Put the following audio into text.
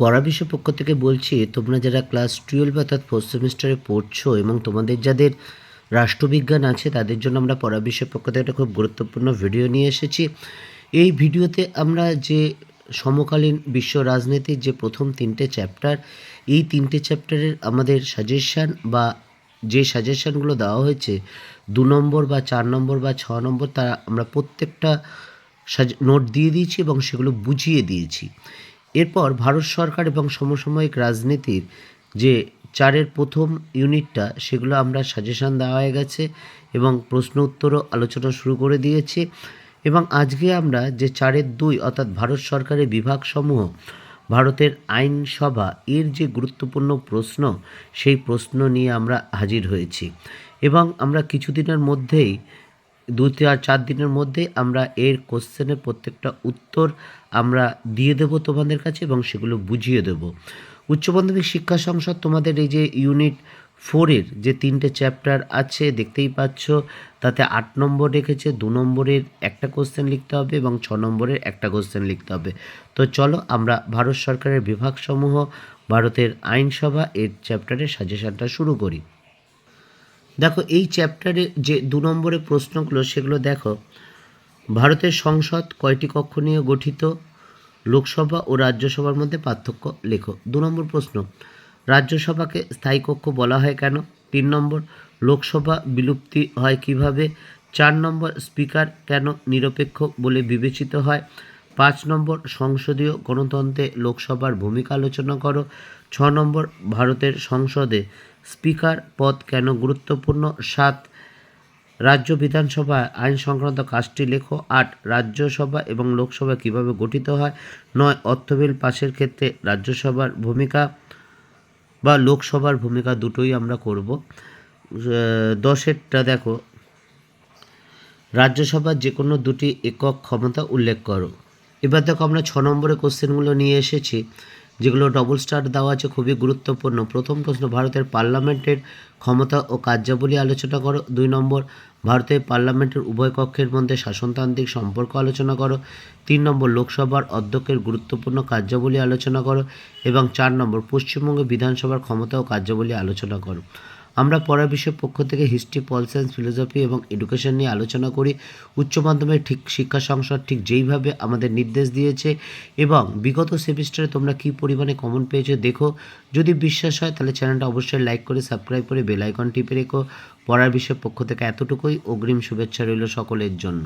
পড়া পক্ষ থেকে বলছি, তোমরা যারা ক্লাস টুয়েলভ অর্থাৎ ফোর্থ সেমিস্টারে পড়ছো এবং তোমাদের যাদের রাষ্ট্রবিজ্ঞান আছে, তাদের জন্য আমরা পড়া পক্ষ থেকে একটা খুব গুরুত্বপূর্ণ ভিডিও নিয়ে এসেছি। এই ভিডিওতে আমরা যে সমকালীন বিশ্ব রাজনীতির যে প্রথম তিনটে চ্যাপ্টার এই তিনটে চ্যাপ্টারের আমাদের সাজেশান বা যে সাজেশানগুলো দেওয়া হয়েছে, দু নম্বর বা চার নম্বর বা ছ নম্বর, তা আমরা প্রত্যেকটা সাজ নোট দিয়ে দিয়েছি এবং সেগুলো বুঝিয়ে দিয়েছি। এরপর ভারত সরকার এবং সমসাময়িক রাজনীতির যে চারের প্রথম ইউনিটটা, সেগুলো আমরা সাজেশান দেওয়া হয়ে গেছে এবং প্রশ্ন উত্তরও আলোচনা শুরু করে দিয়েছি। এবং আজকে আমরা যে চারের দুই, অর্থাৎ ভারত সরকারের বিভাগসমূহ, ভারতের আইনসভা, এর যে গুরুত্বপূর্ণ প্রশ্ন, সেই প্রশ্ন নিয়ে আমরা হাজির হয়েছি। এবং আমরা কিছুদিনের মধ্যেই দু আর চার দিনের মধ্যে আমরা এর কোশ্চেনের প্রত্যেকটা উত্তর আমরা দিয়ে দেব তোমাদের কাছে এবং সেগুলো বুঝিয়ে দেব। উচ্চ মাধ্যমিক শিক্ষা সংসদ তোমাদের এই যে ইউনিট ফোরের যে তিনটে চ্যাপ্টার আছে, দেখতেই পাচ্ছ, তাতে আট নম্বর রেখেছে, দু নম্বরের একটা কোশ্চেন লিখতে হবে এবং ছ নম্বরের একটা কোশ্চেন লিখতে হবে। তো চলো আমরা ভারত সরকারের বিভাগসমূহ, ভারতের আইনসভা এর চ্যাপ্টারের সাজেশনটা শুরু করি। দেখো, এই চ্যাপ্টারে যে দু নম্বরের প্রশ্নগুলো, সেগুলো দেখো। ভারতের সংসদ কয়টি কক্ষ নিয়ে গঠিত? লোকসভা ও রাজ্যসভার মধ্যে পার্থক্য লেখো। দু নম্বর প্রশ্ন, রাজ্যসভাকে স্থায়ী কক্ষ বলা হয় কেন? তিন নম্বর, লোকসভা বিলুপ্তি হয় কীভাবে? চার নম্বর, স্পিকার কেন নিরপেক্ষ বলে বিবেচিত হয়? পাঁচ নম্বর সংসদীয় গণতন্ত্রে লোকসভার ভূমিকা আলোচনা করো। ছ নম্বর ভারতের সংসদে স্পিকার পদ কেন গুরুত্বপূর্ণ? সাত, রাজ্য বিধানসভা আইন সংক্রান্ত কাজটি লেখো। আট, রাজ্যসভা এবং লোকসভা কীভাবে গঠিত হয়? নয়, অর্থ বিল পাশের ক্ষেত্রে রাজ্যসভার ভূমিকা বা লোকসভার ভূমিকা দুটোই আমরা করব। দশেরটা দেখো। রাজ্যসভার যে কোনো দুটি একক ক্ষমতা উল্লেখ করো। এবার দেখো আমরা ছ নম্বরে কোশ্চেনগুলো নিয়ে এসেছি, যেগুলো ডবল স্টার দেওয়া আছে, খুবই গুরুত্বপূর্ণ। প্রথম প্রশ্ন, ভারতের পার্লামেন্টের ক্ষমতা ও কার্যাবলী আলোচনা করো। দুই নম্বর, ভারতের পার্লামেন্টের উভয় কক্ষের মধ্যে শাসনতান্ত্রিক সম্পর্ক আলোচনা করো। তিন নম্বর, লোকসভার অধ্যক্ষের গুরুত্বপূর্ণ কার্যাবলী আলোচনা করো। এবং চার নম্বর, পশ্চিমবঙ্গ বিধানসভার ক্ষমতা ও কার্যাবলী আলোচনা করো। আমরা পড়া বিষয়ের পক্ষ থেকে হিস্ট্রি পল সায়েন্স ফিলোসফি এবং এডুকেশন নিয়ে আলোচনা করি। উচ্চ মাধ্যমিক, ঠিক শিক্ষা সংসদ ঠিক যেইভাবে আমাদের নির্দেশ দিয়েছে এবং বিগত সেমিস্টারে তোমরা কী পরিমাণে কমন পেয়েছ দেখো। যদি বিশ্বাস হয় তাহলে চ্যানেলটা অবশ্যই লাইক করে সাবস্ক্রাইব করে বেল আইকন টিপে রেখো। পড়ার বিষয়ের পক্ষ থেকে এতটুকুই। অগ্রিম শুভেচ্ছা রইল সকলের জন্য।